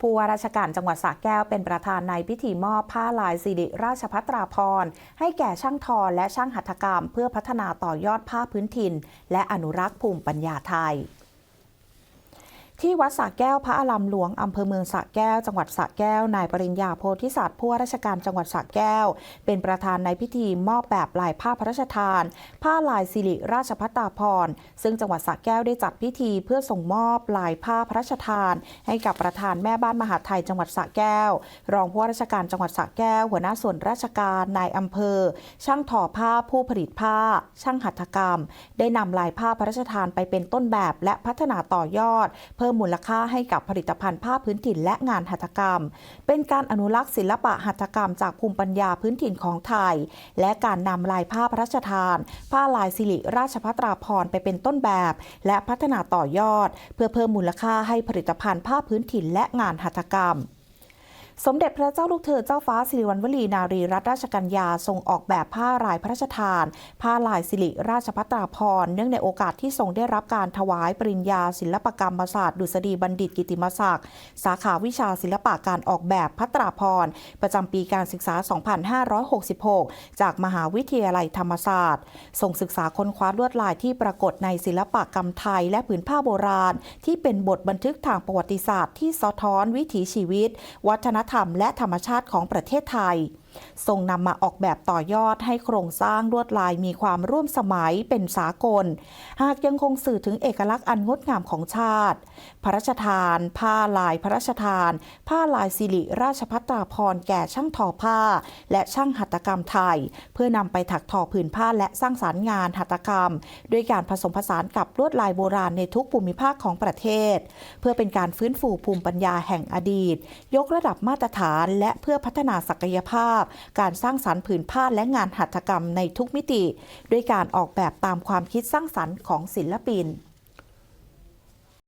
ผู้ว่าราชการจังหวัดสระแก้วเป็นประธานในพิธีมอบผ้าลายสิริราชพัตราพรให้แก่ช่างทอและช่างหัตถกรรม เพื่อพัฒนาต่อยอดผ้าพื้นถิ่น และอนุรักษ์ภูมิปัญญาไทย ที่วัดสระแก้วพระอารามหลวงอำเภอเมืองสระแก้ว จังหวัดสระแก้วนายปริญญาโพธิสัตว์ผู้ว่าราชการจังหวัดสระแก้ว เป็นประธานในพิธีมอบแบบลายผ้าพระราชทาน ผ้าลายสิริราชพัตตาพร์ซึ่งจังหวัดสระแก้วได้จัดพิธีเพื่อส่งมอบลายผ้าพระราชทาน ให้กับประธานแม่บ้านมหาไทยจังหวัดสระแก้ว รองผู้ว่าราชการจังหวัดสระแก้ว หัวหน้าส่วนราชการนายอำเภอ ช่างทอผ้าผู้ผลิตผ้า ช่างหัตถกรรม ได้นำลายผ้าพระราชทานไปเป็นต้นแบบและพัฒนาต่อยอดเพิ่มมูลค่าให้กับผลิตภัณฑ์ผ้าพื้นถิ่นและงานหัตถกรรม เป็นการอนุรักษ์ศิลปะหัตถกรรมจากภูมิปัญญาพื้นถิ่นของไทย และการนำลายผ้าพระราชทาน ผ้าลายสิริราชพัตราพรไปเป็นต้นแบบ และพัฒนาต่อยอด เพื่อเพิ่มมูลค่าให้ผลิตภัณฑ์ผ้าพื้นถิ่นและงานหัตถกรรม สมเด็จพระเจ้าลูกเธอเจ้าฟ้าสิริวัณวลีนารีรัตนราชกัญญาทรงออกแบบผ้าลายพระราชทาน ผ้าลายสิริราชพัตราพรเนื่องในโอกาสที่ทรงได้รับการถวายปริญญาศิลปกรรมศาสตร์ดุษฎีบัณฑิตกิติมศักดิ์สาขาวิชาศิลปะการออกแบบพัตราพรประจำปีการศึกษา 2566 จากมหาวิทยาลัยธรรมศาสตร์ทรงศึกษาค้นคว้าลวดลายที่ปรากฏในศิลปกรรมไทย และผืนผ้าโบราณ ที่เป็นบทบันทึกทางประวัติศาสตร์ที่สะท้อนวิถีชีวิต วัฒนธรรมธรรมและธรรมชาติของประเทศไทย ทรงนำมาออกแบบต่อยอดให้โครงสร้างลวดลายมีความร่วมสมัยเป็นสากล หากยังคงสื่อถึงเอกลักษณ์อันงดงามของชาติ พระราชทาน ผ้าลายพระราชทาน ผ้าลายสิริราชพัตราพรแก่ช่างทอผ้า และช่างหัตถกรรมไทย เพื่อนำไปถักทอผืนผ้าและสร้างสารรค์งานหัตถกรรม ด้วยการผสมผสานกับลวดลายโบราณในทุกภูมิภาคของประเทศ เพื่อเป็นการฟื้นฟูภูมิปัญญาแห่งอดีต ยกระดับมาตรฐานและเพื่อพัฒนาศักยภาพพ การสร้างสรรค์ผืนผ้าและงานหัตถกรรมในทุกมิติ ด้วยการออกแบบตามความคิดสร้างสรรค์ของศิลปิน